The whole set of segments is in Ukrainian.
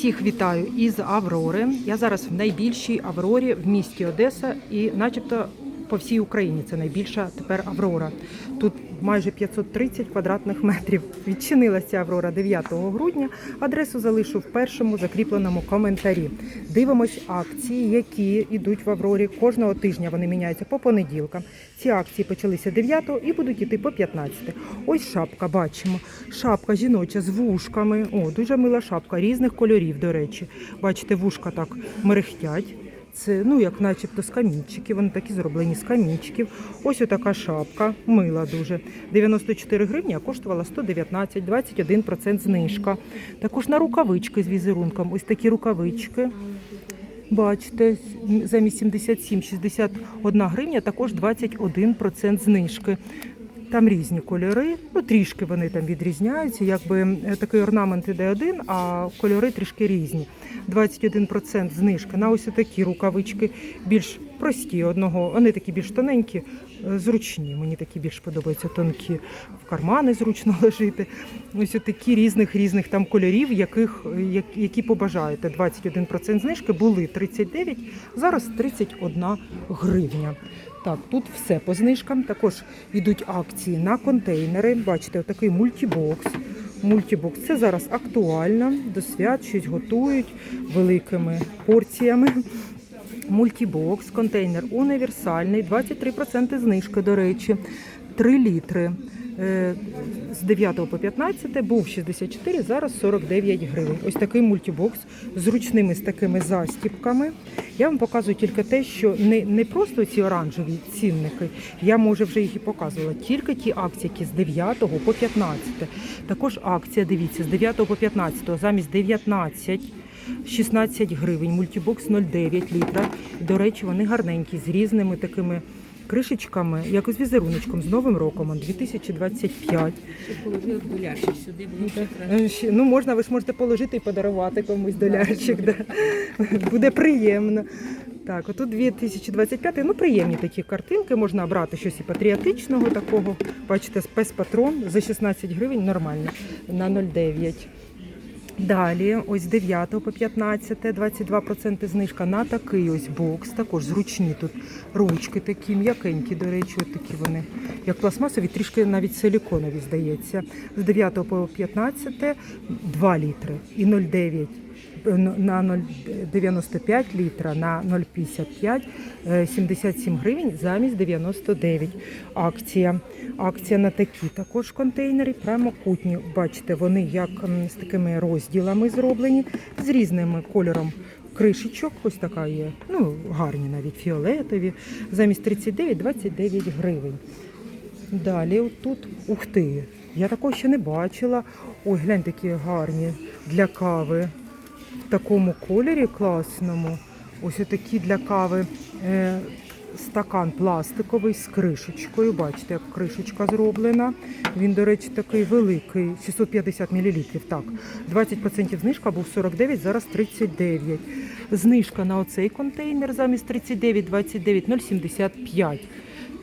Всіх вітаю із Аврори. Я зараз в найбільшій Аврорі в місті Одеса і, начебто, по всій Україні це найбільша тепер Аврора. Тут майже 530 квадратних метрів. Відчинилася Аврора 9 грудня. Адресу залишу в першому закріпленому коментарі. Дивимось акції, які йдуть в Аврорі. Кожного тижня вони міняються по понеділкам. Ці акції почалися 9 і будуть йти по 15. Ось шапка бачимо. Шапка жіноча з вушками. О, дуже мила шапка різних кольорів, до речі. Бачите, вушка так мерехтять. Це ну як начебто з камінчиків, вони такі зроблені з камінчиків. Ось отака шапка, мила дуже. 94 гривні, а коштувала 119, 21% знижка. Також на рукавички з візерунком. Ось такі рукавички. Бачите, замість 77-61 гривня також 21% знижки. Там різні кольори, ну трішки вони там відрізняються. Якби такий орнамент іде один, а кольори трішки різні. 21% знижка на ось такі рукавички, більш прості одного. Вони такі більш тоненькі, зручні. Мені такі більш подобаються тонкі. В кармани зручно лежити. Ось такі різних різних там кольорів, яких е, які побажаєте. 21% знижки були 39, зараз 31 гривня. Так, тут все по знижкам. Також йдуть акції на контейнери. Бачите, такий мультібокс. Мультібокс це зараз актуально. До свят щось готують великими порціями. Мультібокс, контейнер універсальний, 23% знижки, до речі, 3 літри. Е, З 9 по 15 був 64, зараз 49 гривень. Ось такий мультібокс з ручними з такими застіпками. Я вам показую тільки те, що не, не просто ці оранжеві цінники, я може вже їх і показувала, тільки ті акції, які з 9 по 15. Також акція, дивіться, з 9 по 15 замість 19 16 гривень, мультібокс 0,9 літра. До речі, вони гарненькі, з різними такими кришечками, як з візеруночком, з Новим роком, он 2025. Щоб сюди, Ну, можна, ви ж можете положити і подарувати комусь долярчик. Да. Буде приємно. Так, отут 2025, ну приємні такі картинки, можна брати щось і патріотичного такого. Бачите, спецпатрон за 16 гривень нормально на 0,9. Далі, ось з 9 по 15, 22% знижка на такий ось бокс. Також зручні тут ручки такі, м'якенькі, до речі, от такі вони, як пластмасові, трішки навіть силіконові, здається. З 9 по 15 2 літри і 0,9 е, на 0,95 літра на 0,55 е, 77 гривень замість 99. Акція. Акція на такі також контейнери, прямокутні. Бачите, вони як з такими розділами зроблені, з різним кольором кришечок. Ось така є. Ну, гарні навіть фіолетові. Замість 39 29 гривень. Далі тут, ух ти, я такого ще не бачила. Ой, глянь, такі гарні для кави. В такому кольорі класному. Ось такі для кави. Е, стакан пластиковий з кришечкою. Бачите, як кришечка зроблена. Він, до речі, такий великий, 650 мл. Так, 20% знижка був 49, зараз 39. Знижка на оцей контейнер замість 39, 29, 0,75.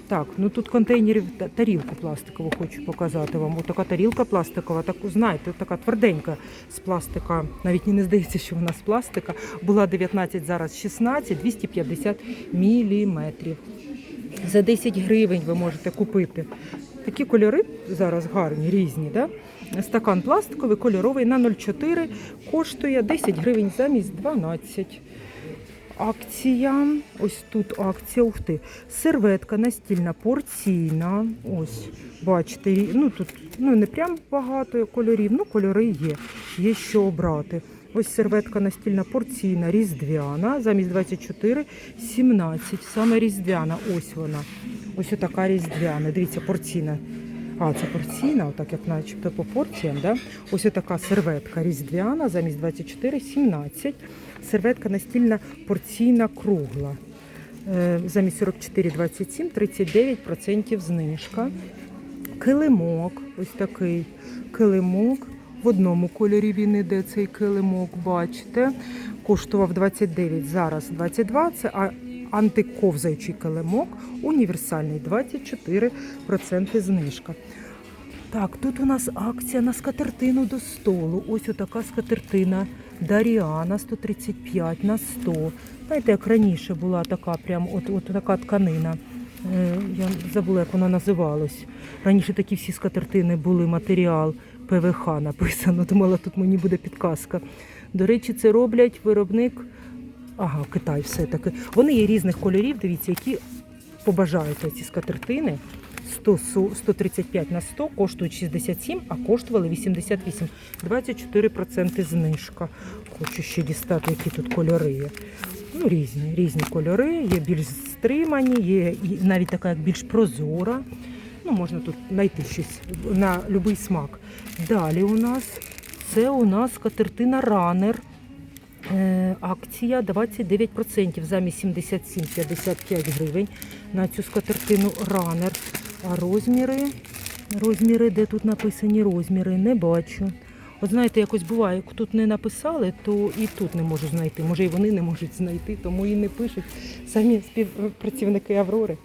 Так, ну тут контейнерів тарілку пластикову хочу показати вам. Ось така тарілка пластикова, таку знаєте, така тверденька з пластика. Навіть не здається, що вона з пластика. Була 19, зараз 16, 250 міліметрів. За 10 гривень ви можете купити. Такі кольори зараз гарні, різні. Да? Стакан пластиковий, кольоровий на 0,4 коштує 10 гривень замість 12. Акція, ось тут акція, ух ти, серветка настільна, порційна. Ось, бачите, ну тут ну не прям багато кольорів, ну кольори є, є що обрати. Ось серветка настільна порційна, різдвяна, замість 24, 17, саме різдвяна, ось вона. Ось така різдвяна, дивіться, порційна. А, це порційна, отак як начебто по порціям. Да? Ось така серветка різдвяна, замість 24, 17. Серветка настільна порційна кругла. Е, Замість 44, 27, 39% знижка. Килимок, ось такий килимок. В одному кольорі він іде цей килимок, бачите. Коштував 29, зараз 22. Це антиковзаючий килимок, універсальний 24% знижка. Так, тут у нас акція на скатертину до столу. Ось отака скатертина Даріана 135 на 100. Знаєте, як раніше була така прям, от, от така тканина. Е, Я забула, як вона називалась. Раніше такі всі скатертини були матеріал ПВХ написано. Думала, тут мені буде підказка. До речі, це роблять виробник. Ага, Китай все-таки. Вони є різних кольорів, дивіться, які побажаєте ці скатертини. 100, 135 на 100 коштують 67, а коштували 88. 24% знижка. Хочу ще дістати, які тут кольори є. Ну, різні, різні кольори, є більш стримані, є навіть така як більш прозора. Ну, можна тут знайти щось на будь-який смак. Далі у нас це у нас скатертина ранер. Е, Акція 29% замість 77,55 гривень на цю скатертину ранер. А розміри, розміри, де тут написані розміри, не бачу. От знаєте, якось буває, як тут не написали, то і тут не можу знайти. Може, і вони не можуть знайти, тому і не пишуть самі співпрацівники Аврори.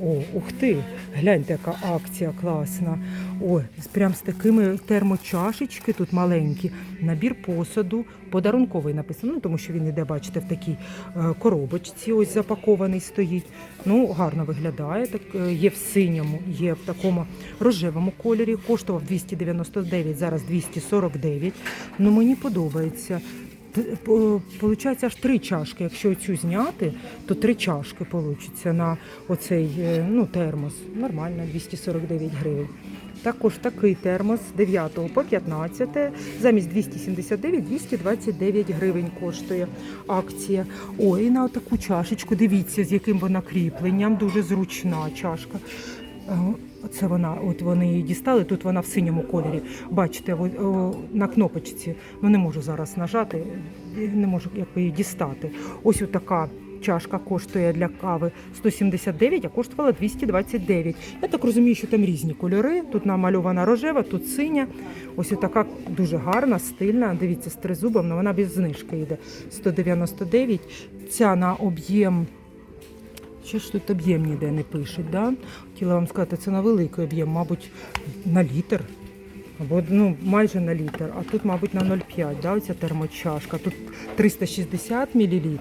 О, ух ти! Гляньте, яка акція класна. З- прям з такими термочашечки тут маленькі. Набір посуду, подарунковий написано, ну, тому що він іде, бачите, в такій е, коробочці, ось запакований стоїть. Ну, гарно виглядає. Так, е, є в синьому, є в такому рожевому кольорі. Коштував 299, зараз 249. Ну, мені подобається. Получається аж три чашки. Якщо цю зняти, то три чашки получиться на оцей е, ну, термос. Нормально, 249 гривень. Також такий термос 9 по 15, замість 279, 229 гривень коштує акція. Ой, на таку чашечку, дивіться, з яким вона кріпленням, дуже зручна чашка. Е, Це вона, от вони її дістали. Тут вона в синьому кольорі. Бачите, на кнопочці. Ну не можу зараз нажати, не можу якби її дістати. Ось така чашка коштує для кави 179, а коштувала 229. Я так розумію, що там різні кольори. Тут намальована рожева, тут синя. Ось така дуже гарна, стильна. Дивіться, з тризубом, але вона без знижки йде. 199. Ця на об'єм. Що ж тут об'єм ніде не пишуть, да? Хотіла вам сказати, це на великий об'єм, мабуть, на літр. Або ну, майже на літр, а тут, мабуть, на 0,5, да, оця термочашка. Тут 360 мл,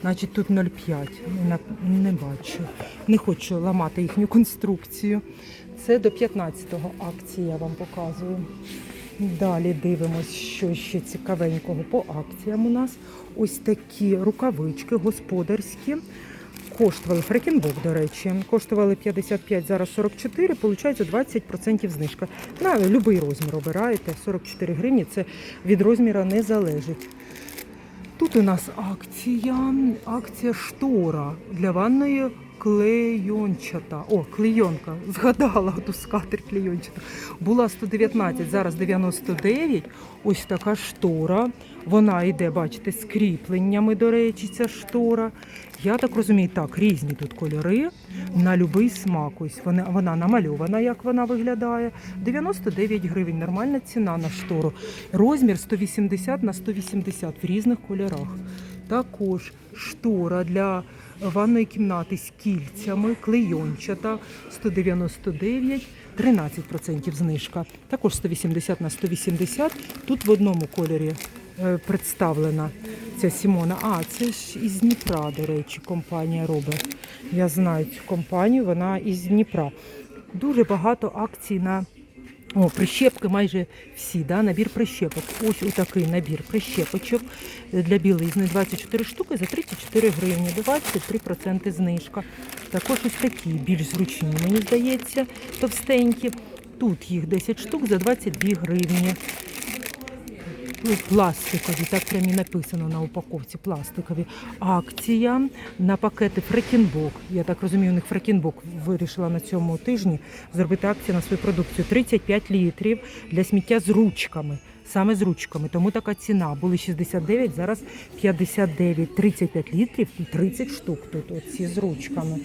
значить тут 0,5. Не, не бачу. Не хочу ламати їхню конструкцію. Це до 15-го акції я вам показую. Далі дивимось, що ще цікавенького по акціям у нас. Ось такі рукавички господарські. Коштували фрекінбок, до речі, коштували 55, зараз 44, виходить 20% знижка. На будь-який розмір обираєте, 44 гривні, це від розміра не залежить. Тут у нас акція, акція штора для ванної клейончата. О, клейонка, згадала ту скатер клейончата. Була 119, зараз 99. Ось така штора. Вона йде, бачите, з кріпленнями, до речі, ця штора. Я так розумію, так, різні тут кольори на будь-який смак. Ось вона, вона намальована, як вона виглядає. 99 гривень, нормальна ціна на штору. Розмір 180 на 180 в різних кольорах. Також штора для ванної кімнати з кільцями, клейончата 199, 13% знижка. Також 180 на 180. Тут в одному кольорі е, представлена ця Сімона. А, це ж із Дніпра, до речі, компанія робить. Я знаю цю компанію, вона із Дніпра. Дуже багато акцій на о, прищепки майже всі, да? набір прищепок. Ось отакий набір прищепочок для білизни 24 штуки за 34 гривні, 23% знижка. Також ось такі більш зручні, мені здається, товстенькі. Тут їх 10 штук за 22 гривні. Ну, пластикові, так прямо і написано на упаковці. Пластикові. Акція на пакети Фрекінбок. Я так розумію, у них Фрекінбок вирішила на цьому тижні зробити акцію на свою продукцію. 35 літрів для сміття з ручками. Саме з ручками. Тому така ціна. Були 69, зараз 59. 35 літрів і 30 штук тут. Оці з ручками.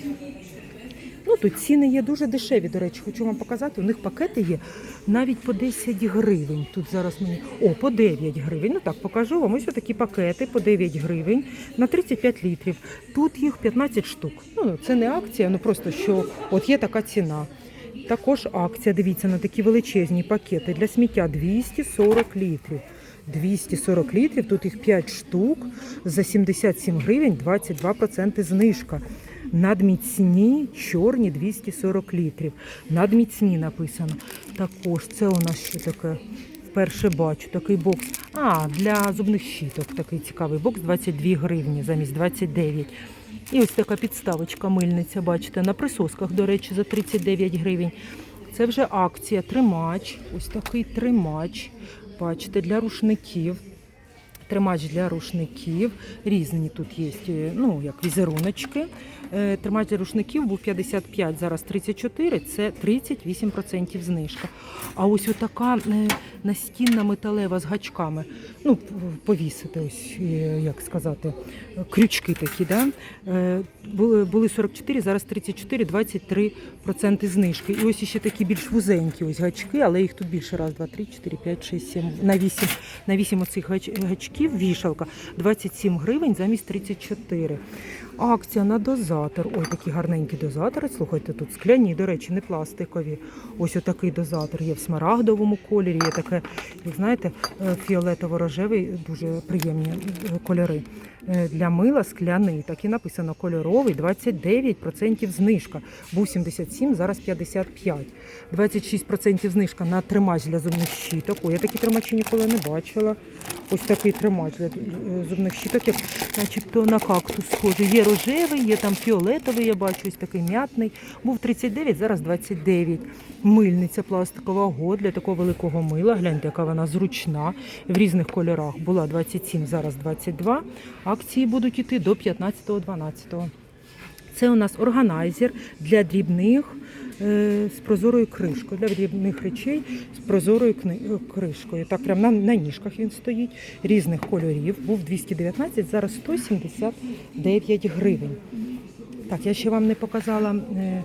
Ну, тут ціни є дуже дешеві, до речі, хочу вам показати. У них пакети є навіть по 10 гривень. Тут зараз мені. О, по 9 гривень. Ну так, покажу вам. Ось такі пакети по 9 гривень на 35 літрів. Тут їх 15 штук. Ну, це не акція, ну просто що от є така ціна. Також акція, дивіться, на такі величезні пакети для сміття 240 літрів. 240 літрів. Тут їх 5 штук за 77 гривень, 22% знижка. Надміцні чорні 240 літрів. Надміцні написано. Також це у нас що таке? Вперше бачу такий бокс. А, для зубних щіток такий цікавий бокс 22 гривні замість 29. І ось така підставочка мильниця, бачите, на присосках, до речі, за 39 гривень. Це вже акція, тримач. Ось такий тримач. Бачите, для рушників. Тримач для рушників. Різні тут є, е, ну, як візеруночки. Е, Тримач рушників був 55, зараз 34, це 38% знижка. А ось отака е, настінна металева з гачками. Ну, повісити, ось, е, як сказати, крючки такі, да? Були, були 44, зараз 34, 23% знижки. І ось ще такі більш вузенькі ось гачки, але їх тут більше. Раз, два, три, чотири, п'ять, шість, сім. На вісім, на вісім оцих гач- гачків вішалка 27 гривень замість 34. Акція на дозатор. Ой, такі гарненькі дозатори. Слухайте, тут скляні, до речі, не пластикові. Ось отакий дозатор є в смарагдовому кольорі, є таке, як знаєте, е, фіолетово-рожевий, дуже приємні е, кольори. Е, Для мила скляний, так і написано кольоровий, 29% знижка. Був 77, зараз 55. 26% знижка на тримач для зубних щіток. Ой, я такі тримачі ніколи не бачила. Ось такий тримач для зубних щіток, начебто на кактус схожий. Є рожевий, є там фіолетовий, я бачу, ось такий м'ятний. Був 39, зараз 29. Мильниця пластикова го для такого великого мила. Гляньте, яка вона зручна. В різних кольорах була 27, зараз 22. Акції будуть іти до 15-12. Це у нас органайзер для дрібних е, з прозорою кришкою, для дрібних речей з прозорою е, кришкою. Так, прямо на, на ніжках він стоїть, різних кольорів. Був 219, зараз 179 гривень. Так, я ще вам не показала е,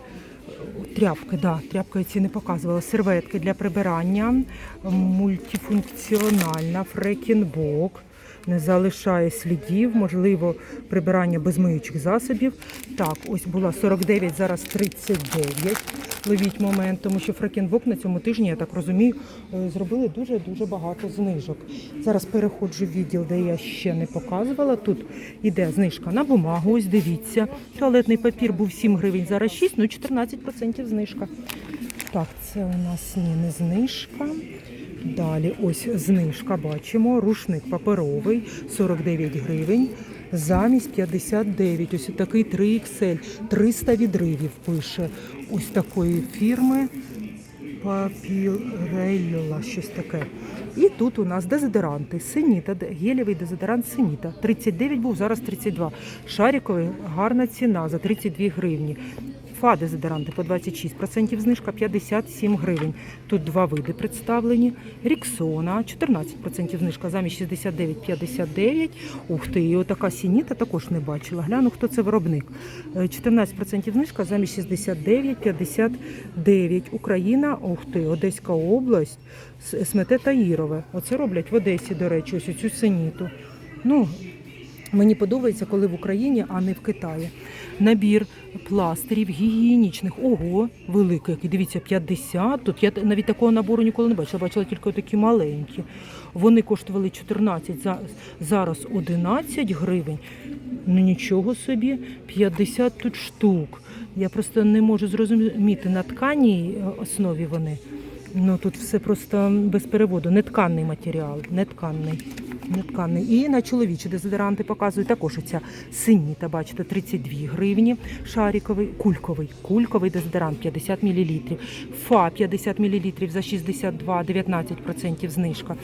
тряпки, да, тряпки я ці не показувала. Серветки для прибирання, мультифункціональна, фрекінбок. Не залишає слідів, можливо, прибирання без миючих засобів. Так, ось була 49, зараз 39. Ловіть момент, тому що фрекінбок на цьому тижні, я так розумію, е, зробили дуже-дуже багато знижок. Зараз переходжу в відділ, де я ще не показувала. Тут іде знижка на бумагу, ось дивіться. Туалетний папір був 7 гривень, зараз 6, ну 14% знижка. Так, це у нас не знижка. Далі ось знижка бачимо. Рушник паперовий 49 гривень. Замість 59. Ось такий 3XL. 300 відривів пише. Ось такої фірми. Папірелла, щось таке. І тут у нас дезодоранти. Синіта, гелєвий дезодорант Синіта. 39 був, зараз 32. Шариковий гарна ціна за 32 гривні. Фа дезодоранти по 26%, знижка 57 гривень. Тут два види представлені. Ріксона 14% знижка замість 69,59. Ух ти, і отака сініта також не бачила. Гляну, хто це виробник. Е, 14% знижка замість 69,59. Україна, ух ти, Одеська область, Смете та Ірове. Оце роблять в Одесі, до речі, ось цю синіту. Ну, Мені подобається, коли в Україні, а не в Китаї. Набір пластирів гігієнічних. Ого, великий. Дивіться, 50. Тут я навіть такого набору ніколи не бачила. Бачила тільки такі маленькі. Вони коштували 14, зараз 11 гривень. Ну нічого собі, 50 тут штук. Я просто не можу зрозуміти, на тканій е, основі вони. Ну тут все просто без переводу. Нетканний матеріал, нетканний. Нетканний. І на чоловічі дезодоранти показують також оця синіта, бачите, 32 гривні. Шариковий, кульковий, кульковий дезодорант 50 мл. Фа 50 мл за 62, 19% знижка.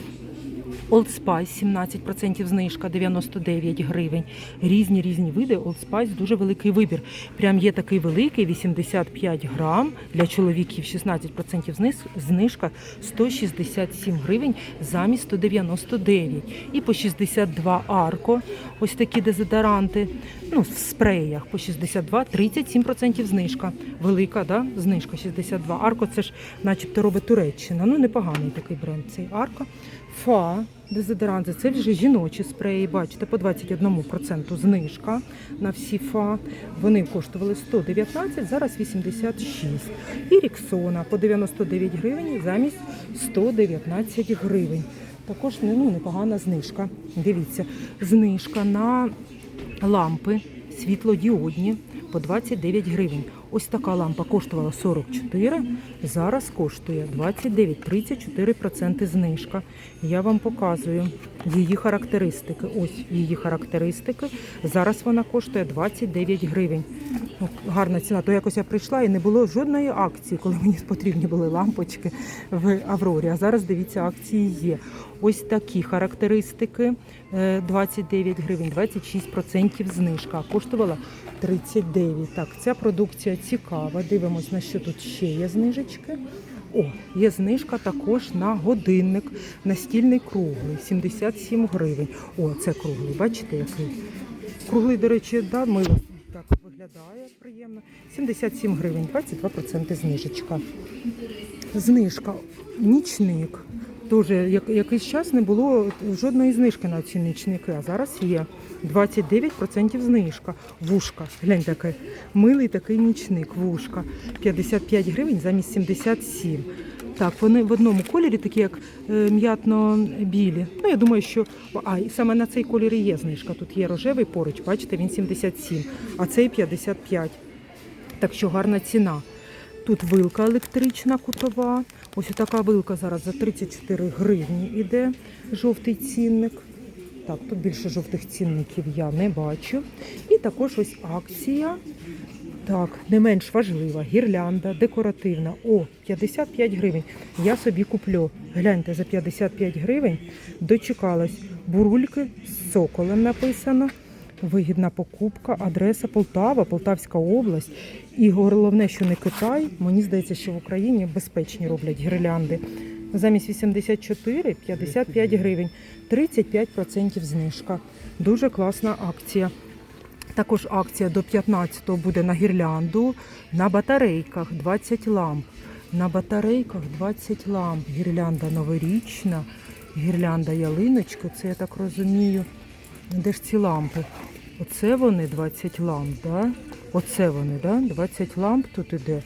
Old Spice 17% знижка, 99 гривень. Різні різні види. Old Spice дуже великий вибір. Прям є такий великий 85 грам для чоловіків 16% знижка 167 гривень замість 199. І по 62 арко. Ось такі дезодоранти. Ну, в спреях по 62, 37% знижка. Велика, да? знижка 62. Арко це ж начебто робить Туреччина. Ну, непоганий такий бренд цей Арко. Фа дезодоранти, це вже жіночі спреї, бачите, по 21% знижка на всі фа. Вони коштували 119, зараз 86. І Ріксона по 99 гривень замість 119 гривень. Також ну, непогана знижка. Дивіться, знижка на лампи світлодіодні по 29 гривень. Ось така лампа коштувала 44, зараз коштує 29, 34% знижка. Я вам показую її характеристики. Ось її характеристики. Зараз вона коштує 29 гривень. Ну, гарна ціна. То якось я прийшла і не було жодної акції, коли мені потрібні були лампочки в Аврорі. А зараз дивіться, акції є. Ось такі характеристики. Е, 29 гривень, 26% знижка. Коштувала 39. Так, ця продукція цікава. Дивимось, на що тут ще є знижечки. О, є знижка також на годинник настільний круглий, 77 гривень. О, це круглий, бачите, який? Круглий, до речі, да, мило так виглядає приємно. 77 гривень, 22% знижечка. Знижка, нічник. Дуже як, якийсь час не було жодної знижки на ці нічники, а зараз є 29% знижка. Вушка. Глянь таке. Милий такий нічник, вушка. 55 гривень замість 77. Так, вони в одному кольорі, такі як е, м'ятно-білі. Ну, я думаю, що а, і саме на цей колір і є знижка. Тут є рожевий поруч, бачите, він 77, а цей 55. Так що гарна ціна. Тут вилка електрична кутова. Ось така вилка зараз за 34 гривні іде жовтий цінник. Так, тут більше жовтих цінників я не бачу. І також ось акція. Так, не менш важлива, гірлянда, декоративна. О, 55 гривень. Я собі куплю. Гляньте, за 55 гривень дочекалась бурульки з соколем написано. Вигідна покупка, адреса Полтава, Полтавська область. І головне, що не Китай. Мені здається, що в Україні безпечні роблять гірлянди. Замість 84 – 55 гривень, 35% знижка. Дуже класна акція. Також акція до 15-го буде на гірлянду, на батарейках 20 ламп. На батарейках 20 ламп. Гірлянда новорічна, гірлянда ялиночка, це я так розумію. Де ж ці лампи? Оце вони 20 ламп, да? Оце вони, да? 20 ламп тут іде.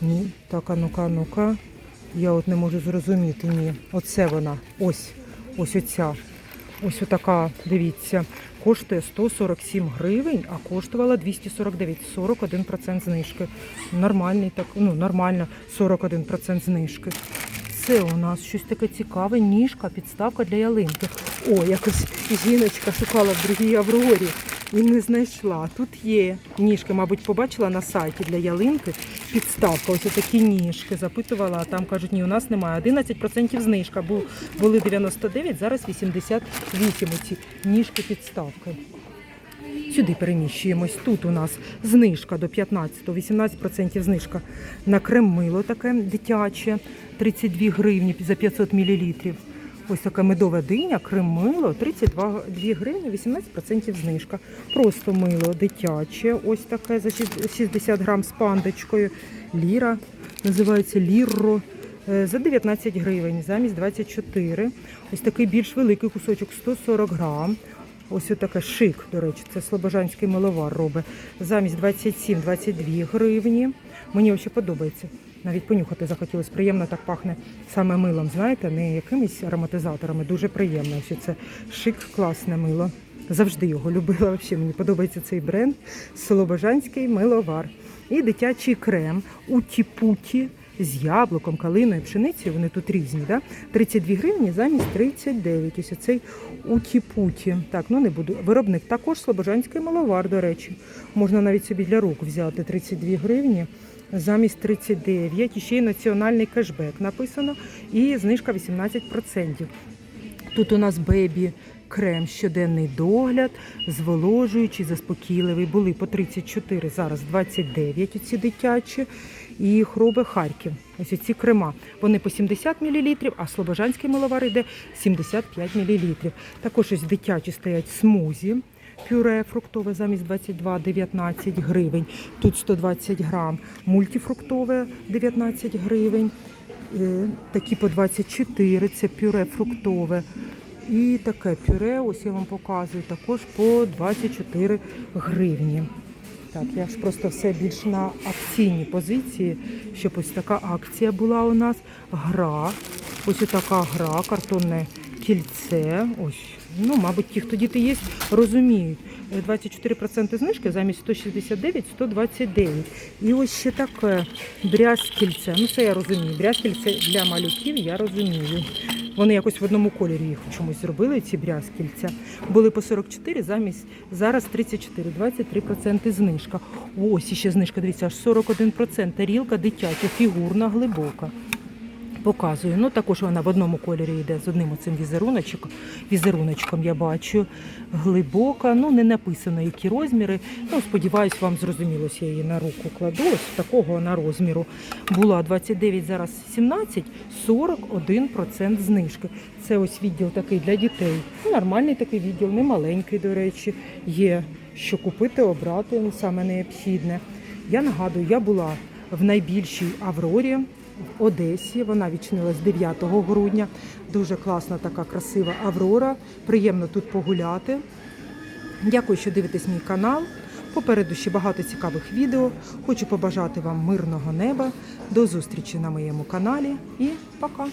Ні. Так, а ну-ка, ну-ка. Я от не можу зрозуміти. Ні. Оце вона. Ось. Ось оця. Ось отака, дивіться, коштує 147 гривень, а коштувала 249, 41% знижки. Нормальний так, ну нормально, 41% знижки. Це у нас щось таке цікаве, ніжка, підставка для ялинки. О, якось жіночка шукала в другій Аврорі і не знайшла. Тут є ніжки, мабуть, побачила на сайті для ялинки. Підставка, ось такі ніжки. Запитувала, а там кажуть, ні, у нас немає. 11% знижка. Бу- Були 99, зараз 88 ці ніжки підставки. Сюди переміщуємось. Тут у нас знижка до 15, 18% знижка на крем-мило таке дитяче, 32 гривні за 500 мл. Ось така медова диня, крем-мило, 32 гривні, 18% знижка. Просто мило дитяче, ось таке за 60 грам з пандочкою. Ліра, називається Лірро. Е, За 19 гривень, замість 24. Ось такий більш великий кусочок 140 грам. Ось таке шик, до речі, це слобожанський миловар робить. Замість 27-22 гривні. Мені взагалі подобається. Навіть понюхати захотілося. Приємно так пахне саме милом, знаєте, не якимись ароматизаторами. Дуже приємно. Ось це шик, класне мило. Завжди його любила. Взагалі мені подобається цей бренд. Слобожанський миловар. І дитячий крем у тіпуті з яблуком, калиною, пшеницею. Вони тут різні, да? 32 гривні замість 39. Ось цей у тіпуті. Так, ну не буду. Виробник також Слобожанський миловар, до речі. Можна навіть собі для рук взяти 32 гривні. Замість 39. І ще й національний кешбек написано. І знижка 18%. Тут у нас бебі крем щоденний догляд, зволожуючий, заспокійливий. Були по 34, зараз 29 оці дитячі. І хроби Харків. Ось ці крема. Вони по 70 мл, а Слобожанський миловар йде 75 мл. Також ось дитячі стоять смузі. Пюре фруктове замість 22,19 гривень. Тут 120 грам. Мультифруктове 19 гривень. Е, Такі по 24, це пюре фруктове. І таке пюре, ось я вам показую, також по 24 гривні. Так, я ж просто все більш на акційній позиції, щоб ось така акція була у нас. Гра. Ось така гра, картонне кільце. Ось, ну, мабуть, ті, хто діти є, розуміють. Е, 24% знижки замість 169 129. І ось ще таке брязкільце. Ну, це я розумію. Брязкільце для малюків я розумію. Вони якось в одному кольорі їх чомусь зробили, ці брязкільця. Були по 44, замість зараз 34, 23% знижка. Ось іще знижка, дивіться, аж 41%. Тарілка дитяча, фігурна, глибока. Показую. Ну також вона в одному кольорі йде з одним оцим візеруночком. Візеруночком я бачу. Глибока, ну не написано, які розміри. Ну, сподіваюсь, вам зрозуміло, я її на руку кладу. Ось такого вона розміру. Була 29, зараз 17, 41% знижки. Це ось відділ такий для дітей. Нормальний такий відділ, не маленький, до речі. Є що купити, обрати, ну, саме необхідне. Я нагадую, я була в найбільшій Аврорі в Одесі. Вона відчинилась 9 грудня. Дуже класна така красива Аврора. Приємно тут погуляти. Дякую, що дивитесь мій канал. Попереду ще багато цікавих відео. Хочу побажати вам мирного неба. До зустрічі на моєму каналі і пока!